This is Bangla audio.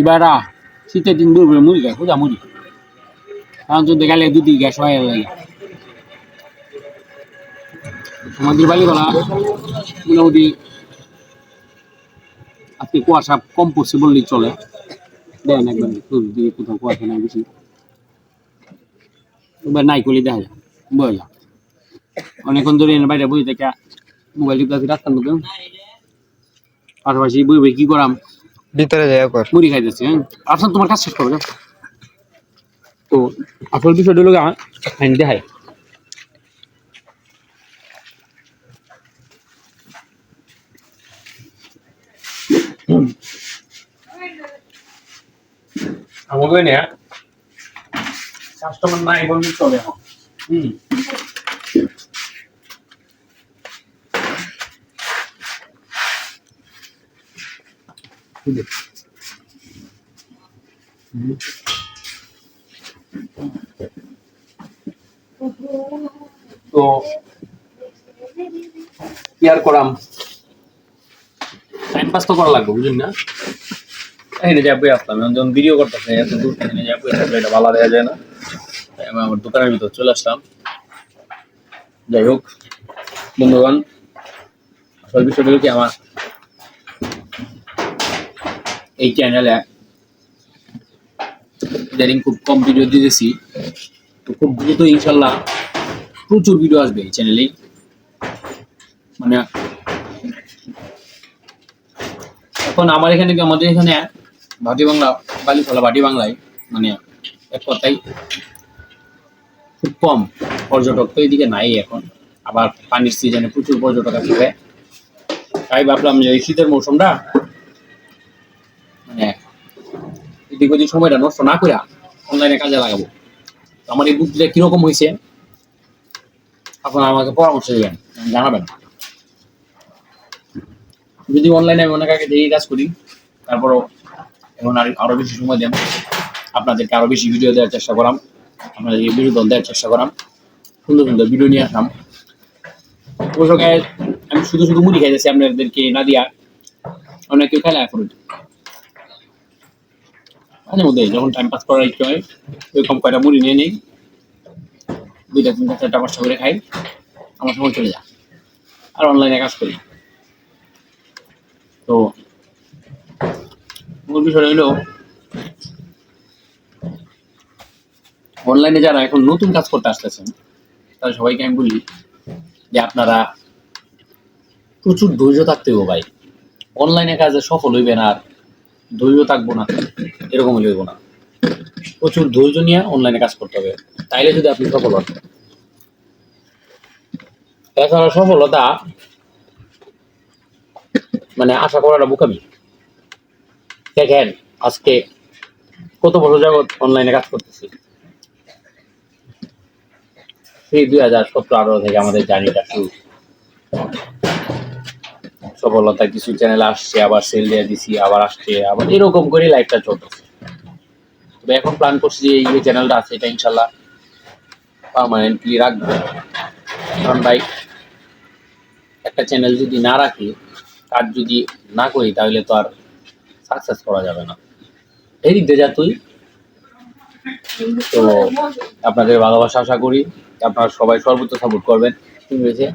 এবারা শীতের দিন দূর করে মুড়ি খায় খোঁজা মুড়ি। কারণ তো দেখালে দুটি গ্যাস হয়ে লাগে আমাদের বাড়ি বলা মোটামুটি আজকে কুয়াশা কম পড়ছে বললেই চলে। দেন একবার যদি কোথাও কুয়াশা নাই বেশি। এবার নাই করলে দেখা যায় বোঝা অনেকক্ষণ ধরে বাইরে বই থেকে মোবাইল টিপতে রাস্তার মতো পাশাপাশি বই বই কি করাম? ভিতরে যাই কর মুড়ি খাইতেছি হ্যাঁ। আসলে তোমার কাজ শেষ করবে তো আসল বিষয়টা হলো ফাইন দেখায় আমাকে নে কাস্টমার নাই বলবি চলে এখন। হুম। তো কি আর করাম? টাইম পাস তো করা লাগবে বুঝলেন না? এখানে যাব আসলাম যখন ভিডিও করতেছে, এত দূর থেকে যাব এটা ভালো দেওয়া যায় না। আমি আমার দোকানের ভিতর চলে আসলাম। যাই হোক, বন্ধুগণ, আসল বিষয়টা কি, আমার এই চ্যানেলে ইদানিং খুব কম ভিডিও দিতেছি। তো খুব দ্রুত ইনশাল্লাহ প্রচুর ভিডিও আসবে এই চ্যানেলে মানে এখন আমার এখানে কি আমাদের এখানে ভাটি বাংলা বালিফলা ভাটি বাংলায় মানে এক কথাই খুব কম পর্যটক তো এইদিকে নাই এখন। আবার পানির সিজনে প্রচুর পর্যটক আসবে। তাই ভাবলাম যে এই শীতের মৌসুমটা মানে ওদিক সময়টা নষ্ট না করে অনলাইনে কাজে লাগাবো। আমার এই বুদ্ধিটা কীরকম হয়েছে আপনারা আমাকে পরামর্শ দেবেন, জানাবেন। যদি অনলাইনে আমি অনেক আগে থেকে কাজ করি, তারপরও এখন আর আরও বেশি সময় দেন, আপনাদেরকে আরও বেশি ভিডিও দেওয়ার চেষ্টা করাম আপনাদেরকে বিনোদন দেওয়ার চেষ্টা করাম, সুন্দর সুন্দর ভিডিও নিয়ে আসলাম। আমি শুধু শুধু মুড়ি খাইতেছি আপনাদেরকে না দিয়া, অনেকে খেলা এখন মাঝে মধ্যে যখন টাইম পাস করার ইচ্ছে হয় ওইরকম কয়টা মুড়ি নিয়ে নিই। দুইটা, তিনটা, চারটা, পাঁচটা করে খাই। আমার সময় চলে যায়। আর অনলাইনে কাজ করি। তো মূল বিষয় হলো অনলাইনে যারা এখন নতুন কাজ করতে আসতেছেন, তাদের সবাইকে আমি বলি যে আপনারা প্রচুর ধৈর্য থাকতে হবে ভাই। অনলাইনে কাজে সফল হইবেন আর ধৈর্য থাকব না এরকম হইব না। প্রচুর ধৈর্য নিয়ে অনলাইনে কাজ করতে হবে। তাইলে যদি আপনি সফল হন। এছাড়া সফলতা মানে আশা করাটা বোকামি। দেখেন আজকে কত বছর যাবত অনলাইনে কাজ করতেছি। সেই দুই হাজার সতেরো আঠারো থেকে আমাদের জার্নিটা শুরু। সফলতা কিছু চ্যানেল আসছে, আবার সেল দিয়ে দিছি, আবার আসছে, আবার এরকম করে লাইফটা চলতেছে। তবে এখন প্ল্যান করছি যে এই যে চ্যানেলটা আছে, এটা ইনশাল্লাহ পার্মানেন্টলি রাখব। কারণ ভাই, একটা চ্যানেল যদি না রাখি, কাজ যদি না করি, তাহলে তো আর সাকসেস করা যাবে না। এই দিক দিয়ে যা তুই। তো আপনাদের ভালোবাসা আশা করি, আপনারা সবাই সর্বোচ্চ সাপোর্ট করবেন। ঠিক আছে।